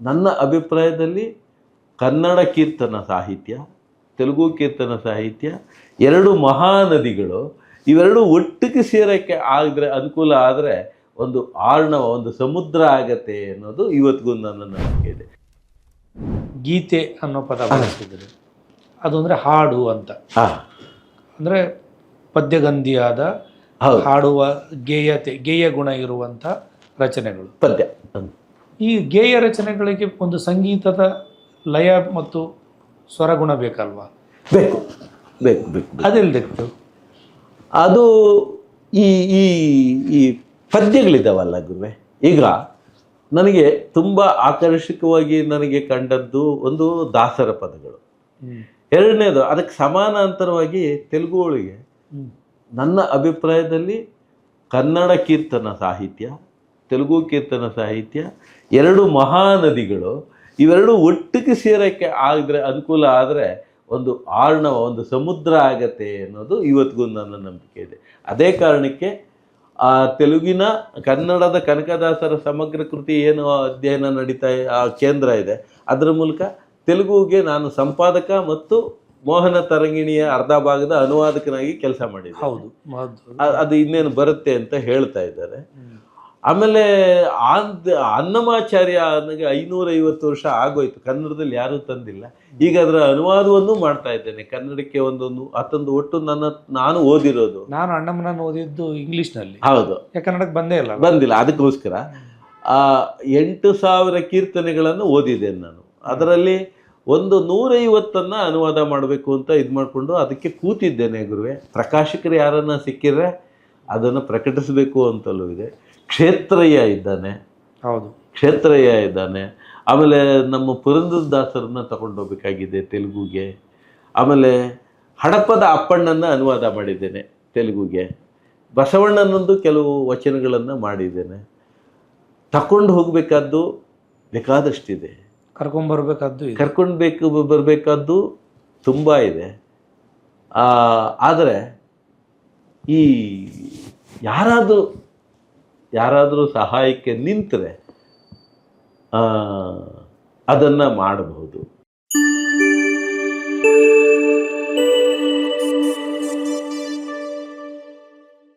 ನನ್ನ ಅಭಿಪ್ರಾಯದಲ್ಲಿ ಕನ್ನಡ ಕೀರ್ತನ ಸಾಹಿತ್ಯ ತೆಲುಗು ಕೀರ್ತನ ಸಾಹಿತ್ಯ ಎರಡು ಮಹಾನದಿಗಳು ಇವೆರಡು ಒಟ್ಟಿಗೆ ಸೇರೋಕ್ಕೆ ಆದರೆ ಅನುಕೂಲ ಆದರೆ ಒಂದು ಆರ್ಣವ ಒಂದು ಸಮುದ್ರ ಆಗತ್ತೆ ಅನ್ನೋದು ಇವತ್ತಿಗೂ ನನ್ನ ನಂಬಿಕೆ ಇದೆ. ಗೀತೆ ಅನ್ನೋ ಪದ ಬಳಸಿದ್ರು ಅದು ಅಂದರೆ ಹಾಡು ಅಂತ. ಅಂದರೆ ಪದ್ಯಗಂಧಿಯಾದ ಹಾಡುವ ಗೇಯತೆ ಗೇಯ ಗುಣ ಇರುವಂಥ ರಚನೆಗಳು. ಪದ್ಯ. ಈ ಗೇಯ ರಚನೆಗಳಿಗೆ ಒಂದು ಸಂಗೀತದ ಲಯ ಮತ್ತು ಸ್ವರಗುಣ ಬೇಕಲ್ವಾ? ಬೇಕು ಬೇಕು ಬೇಕು ಬೇಕು. ಅದು ಈ ಈ ಈ ಪದ್ಯಗಳಿದ್ದಾವಲ್ಲ ಗುರುವೆ? ಈಗ ನನಗೆ ತುಂಬ ಆಕರ್ಷಕವಾಗಿ ನನಗೆ ಕಂಡದ್ದು ಒಂದು ದಾಸರ ಪದಗಳು. ಎರಡನೇದು ಅದಕ್ಕೆ ಸಮಾನಾಂತರವಾಗಿ ತೆಲುಗುಗಳಿಗೆ ನನ್ನ ಅಭಿಪ್ರಾಯದಲ್ಲಿ ಕನ್ನಡ ಕೀರ್ತನ ಸಾಹಿತ್ಯ ತೆಲುಗು ಕೀರ್ತನ ಸಾಹಿತ್ಯ ಎರಡು ಮಹಾನದಿಗಳು ಇವೆರಡು ಒಟ್ಟಿಗೆ ಸೇರೋಕ್ಕೆ ಆದರೆ ಅನುಕೂಲ ಆದರೆ ಒಂದು ಆರ್ಣವ ಒಂದು ಸಮುದ್ರ ಆಗತ್ತೆ ಅನ್ನೋದು ಇವತ್ತಿಗೂ ನನ್ನ ನಂಬಿಕೆ ಇದೆ. ಅದೇ ಕಾರಣಕ್ಕೆ ಆ ತೆಲುಗಿನ ಕನ್ನಡದ ಕನಕದಾಸರ ಸಮಗ್ರ ಕೃತಿ ಏನು ಅಧ್ಯಯನ ನಡೀತಾ ಆ ಕೇಂದ್ರ ಇದೆ ಅದರ ಮೂಲಕ ತೆಲುಗುಗೆ ನಾನು ಸಂಪಾದಕ ಮತ್ತು ಮೋಹನ ತರಂಗಿಣಿಯ ಅರ್ಧ ಭಾಗದ ಅನುವಾದಕನಾಗಿ ಕೆಲಸ ಮಾಡಿದ್ದೆ ಹೌದು ಹೌದು. ಅದು ಇನ್ನೇನು ಬರುತ್ತೆ ಅಂತ ಹೇಳ್ತಾ ಇದ್ದಾರೆ. ಆಮೇಲೆ ಆಂದ್ ಅನ್ನಮಾಚಾರ್ಯ ನನಗೆ ಐನೂರೈವತ್ತು ವರ್ಷ ಆಗೋಯ್ತು. ಕನ್ನಡದಲ್ಲಿ ಯಾರೂ ತಂದಿಲ್ಲ. ಈಗ ಅದರ ಅನುವಾದವನ್ನು ಮಾಡ್ತಾ ಇದ್ದೇನೆ. ಕನ್ನಡಕ್ಕೆ ಒಂದೊಂದು ಅತ್ತೊಂದು ಒಟ್ಟು ನನ್ನ ನಾನು ಓದಿರೋದು. ನಾನು ಅಣ್ಣಮ್ಮನನ್ನು ಓದಿದ್ದು ಇಂಗ್ಲಿಷ್ನಲ್ಲಿ. ಹೌದು. ಕನ್ನಡಕ್ಕೆ ಬಂದೇ ಇಲ್ಲ ಬಂದಿಲ್ಲ ಅದಕ್ಕೋಸ್ಕರ. ಆ ಎಂಟು ಸಾವಿರ ಕೀರ್ತನೆಗಳನ್ನು ಓದಿದ್ದೇನೆ ನಾನು. ಅದರಲ್ಲಿ ಒಂದು ನೂರೈವತ್ತನ್ನ ಅನುವಾದ ಮಾಡಬೇಕು ಅಂತ ಇದು ಮಾಡಿಕೊಂಡು ಅದಕ್ಕೆ ಕೂತಿದ್ದೇನೆ ಗುರುವೆ. ಪ್ರಕಾಶಕರು ಯಾರನ್ನ ಸಿಕ್ಕಿದ್ರೆ ಅದನ್ನು ಪ್ರಕಟಿಸಬೇಕು ಅಂತಲೂ ಇದೆ. ಕ್ಷೇತ್ರಯ್ಯ ಇದ್ದಾನೆ. ಹೌದು. ಕ್ಷೇತ್ರಯ್ಯ ಇದ್ದಾನೆ. ಆಮೇಲೆ ನಮ್ಮ ಪುರಂದರದಾಸರನ್ನ ತಗೊಂಡೋಗ್ಬೇಕಾಗಿದೆ ತೆಲುಗುಗೆ. ಆಮೇಲೆ ಹಡಪದ ಅಪ್ಪಣ್ಣನ ಅನುವಾದ ಮಾಡಿದ್ದೇನೆ ತೆಲುಗುಗೆ. ಬಸವಣ್ಣನೊಂದು ಕೆಲವು ವಚನಗಳನ್ನು ಮಾಡಿದ್ದೇನೆ. ತಕೊಂಡು ಹೋಗಬೇಕಾದ್ದು ಬೇಕಾದಷ್ಟಿದೆ. ಕರ್ಕೊಂಬರ್ಬೇಕಾದ್ದು ಇದೆ. ಕರ್ಕೊಂಡು ಬೇಕು ಬರಬೇಕಾದ್ದು ತುಂಬ ಇದೆ. ಆದರೆ ಈ ಯಾರಾದರೂ ಯಾರಾದರೂ ಸಹಾಯಕ್ಕೆ ನಿಂತರೆ ಅದನ್ನು ಮಾಡಬಹುದು.